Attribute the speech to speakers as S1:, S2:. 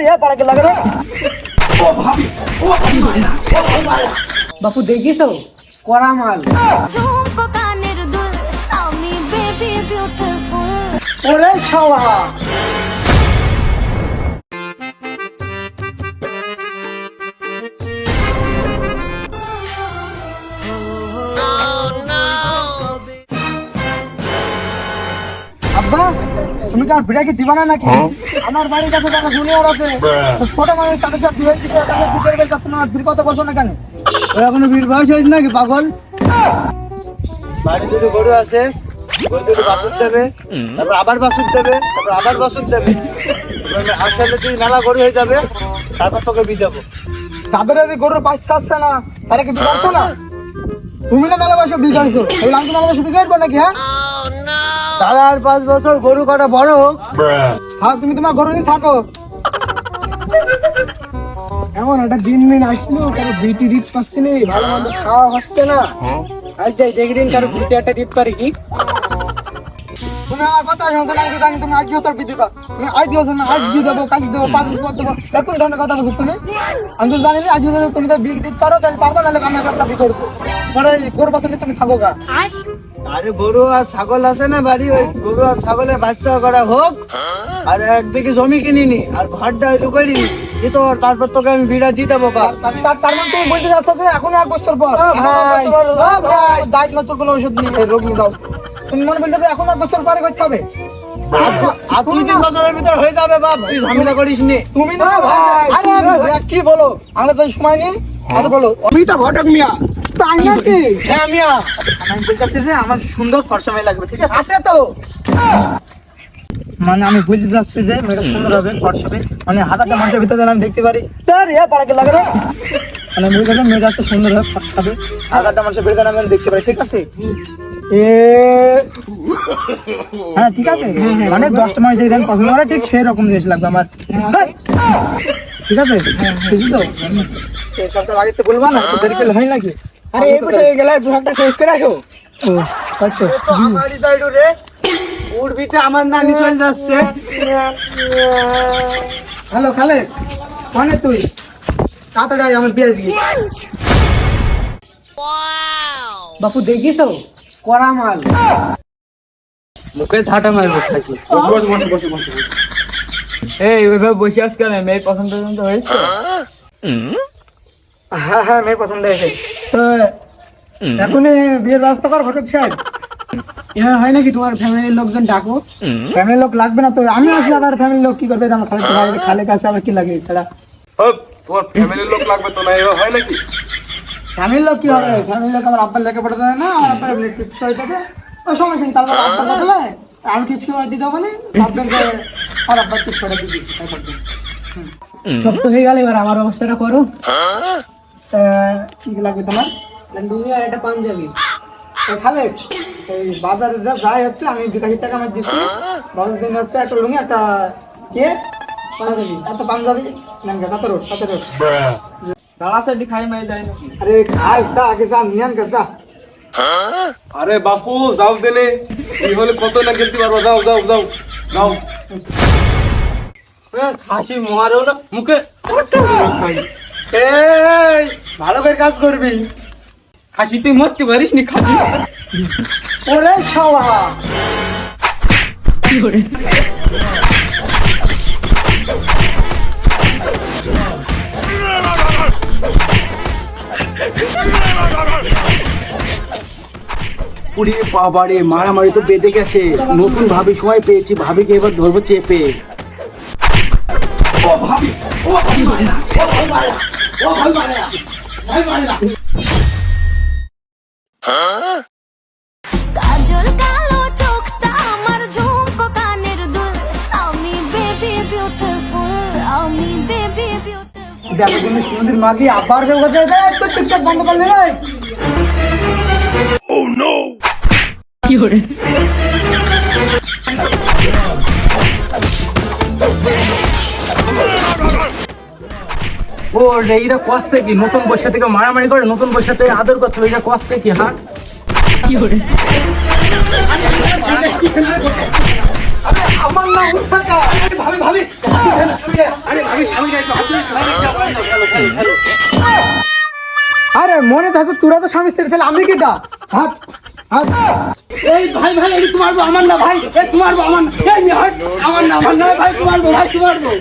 S1: রে পাড়াকে লাগে রে? বাপু দেখিস করা মাল।
S2: ঝুমকো কানের দুল আমি বেবি বিউটিফুল
S1: ওরে শালা। আব্বা তুমি কি আমার ভিড়াকে দিবা না নাকি আমার বাড়ির কাছে একটা জুনিয়র আছে। ছোট মানুষ তাদের সাথে বিয়ে দিতে তাদের বেল তুমি আমার ভিড় কথা বলছো না কেন?
S3: ওর বীর বয়স হয়েছে নাকি পাগল? বাড়ি দুটো গরু আছে গরু দুটো বাসুর দেবে তারপর আবার বাসুর দেবে তারপর আবার বাসুর দেবে। তুই নালা গরু হয়ে যাবে তারপর তোকে বি দেবো।
S1: তাদের যদি গরুর বাচ্চা আসছে না তারা কি বিগাড়ছো না? তুমি না মেলা বসে বিগাড়ছো। আমি আমি মেলা বসে বিগাড়বো নাকি হ্যাঁ?
S3: দাদা, আর পাঁচ বছর গরু কটা বড় হোক।
S1: থাক, তুমি তোমার গরু দিন থাকো। এমন একটা দিন দিন আসলো, কারও বিটি দিতে পারছি নি, ভালো মন্দ খাওয়া হচ্ছে না। আজ যাই দেখি দিন কারও বিটি একটা দিতে পারি কি? তুমি আমার কথা শুনতে না জানি তুমি আজকেও তোর বিটি পাও তুমি আজ দিও না দেবো কাল দেবো পাঁচ পর দেবো। এরকম ধরনের কথা বলছো তুমি? আমি তো জানি না আজ যদি তুমি তো বিক দিতে পারো তাহলে পারব নাহলে কান্না কান্না বি করব? পরে গরু পাতলে তুমি থাকো গা।
S3: আরে গরু আর ছাগল আছে না বাড়ি ওই? গরু আর ছাগলের বাচ্চা করা হোক। আর একদিকে জমি কিনিনি আর ঘরটা করিনি দিত তারপর তোকে আমি বিড়া দিয়ে দেবো
S1: তার মানে তুমি বলতে যাচ্ছ যে এখন এক বছর পর? এক বছর পর, ও, দায়িত্ব কোনো ওষুধ এই রোগ দাও। তুমি মনে বলতে এখন এক বছর পরে করতে হবে।
S3: আর দুই তিন বছরের ভিতর হয়ে যাবে বাপ তুই ঝামেলা করিস নি।
S1: তুমি না আরে কি বলো? আমরা তো সময় নেই। আরে বলো।
S4: আমি তো ঘটক মিয়া।
S1: তাই নাকি?
S4: হ্যাঁ মিয়া।
S1: আমি বলতেছি যে আমার সুন্দর মেয়ে লাগবে ঠিক আছে?
S4: আছে তো।
S1: মানে আমি বুঝতে যাচ্ছি যে মেয়েটা সুন্দর হবে হবে। মানে হাজারটা মানুষের ভিতরে আমি দেখতে পারি। তার ইয়া পাড়াকে লাগে মানে মেয়েটা তো সুন্দর হবে ফর্সা হবে। হাজারটা মানুষের ভিতরে আমি দেখতে পারি ঠিক আছে? এ হ্যাঁ ঠিক আছে। মানে দশটা মানুষ যদি পছন্দ করে ঠিক সেই রকম জিনিস লাগবে আমার। হ্যাঁ। ঠিক আছে? বুঝলি তো? এই সবটা আগে বলবা না তো দেরি করলে হয় নাকি?
S4: আরে এই বসে গেলে পোশাকটা শেষ করে আসো।
S1: ও তাই
S3: আমারই সাইড রে। উড়বিতে আমার নানি চলে যাচ্ছে।
S1: হ্যালো খালে মানে তুই? তাড়াতাড়ি আমার বিয়ে দিয়ে বাপু দেখিস করা মাল।
S3: মুখে ঝাঁটা মারবো
S4: এই ওইভাবে বসে আস কেন? মেয়ের পছন্দ পছন্দ হয়েছে তো?
S1: হ্যাঁ হ্যাঁ মেয়ে পছন্দ হয়েছে। তো এখন বিয়ের ব্যবস্থা কর ঘটক সাহেব।
S4: এভাবে হয় নাকি তোমার ফ্যামিলির লোকজন ডাকো?
S1: ফ্যামিলির লোক লাগবে না তো? আমি আসলে আবার ফ্যামিলির লোক কি করবে? আমার খালে খালে কাছে আবার কি লাগে ছাড়া
S5: তোমার ফ্যামিলির লোক লাগবে তো না? এভাবে হয় নাকি?
S1: ফ্যামিলির লোক কি হবে? ফ্যামিলির লোক আমার আব্বার লেখা পড়াতে না? আমার আব্বার এমনি টিপস হয়ে যাবে ওই সমস্যা নেই তারপর আব্বার বদলে আমি টিপস হয়ে দিতে হবে না আমার আব্বার টিপস হয়ে দিয়ে দিচ্ছি তাই ভাববেন
S4: সব তো হয়ে গেল এবার আমার ব্যবস্থাটা করো।
S1: কি লাগবে তোমার?
S4: লুঙ্গি আর একটা পাঞ্জাবি।
S1: খালে বাজারে যা যাই হচ্ছে আমি বিকাশি টাকা আমার দিচ্ছি বাজার দিন হচ্ছে একটা লুঙ্গি একটা কে পাঞ্জাবি একটা পাঞ্জাবি নেন গা তাতে রোড তাতে রোড
S4: দাঁড়া সাইডে খাই মাই যায় নাকি?
S1: আরে খাই তা আগে যা নিয়ান কর যা।
S5: আরে বাপু যাও দেনে। এই হলে কত না খেলতে পারব। যাও যাও যাও। যাও।
S4: হাসি মারো না মুখে
S1: এই ভালো করে কাজ করবি।
S4: খাসি তুই মরতে পারিস নি খাসি।
S1: ওরে শালা।
S4: উড়ে বাবারে মারামারি তো বেঁধে গেছে। নতুন ভাবি সময় পেয়েছি, ভাবিকে এবার ধরবো চেপে।
S2: কাজল
S1: আবার কেউ কথা তো টিকটক বন্ধ করলে রে
S4: ও রে এটা কষছে কি নতুন বসা থেকে মারামারি করে নতুন বসা থেকে আদর করতে হবে এটা কষছে কি হ্যাঁ
S1: আমার নাম উঠাকা
S4: ভাবি ভাবি আরে ভাবি স্বামী
S1: মনে থাকে তোরা তো স্বামী স্ত্রী, তাহলে আমি কিটা হাত হাত।
S4: এই ভাই ভাই, এই তোমার বউ আমার না, ভাই। এই তোমার বউ আমার না। এই আমার না আমার না। ভাই, তোমার বউ, ভাই, তোমার বউ।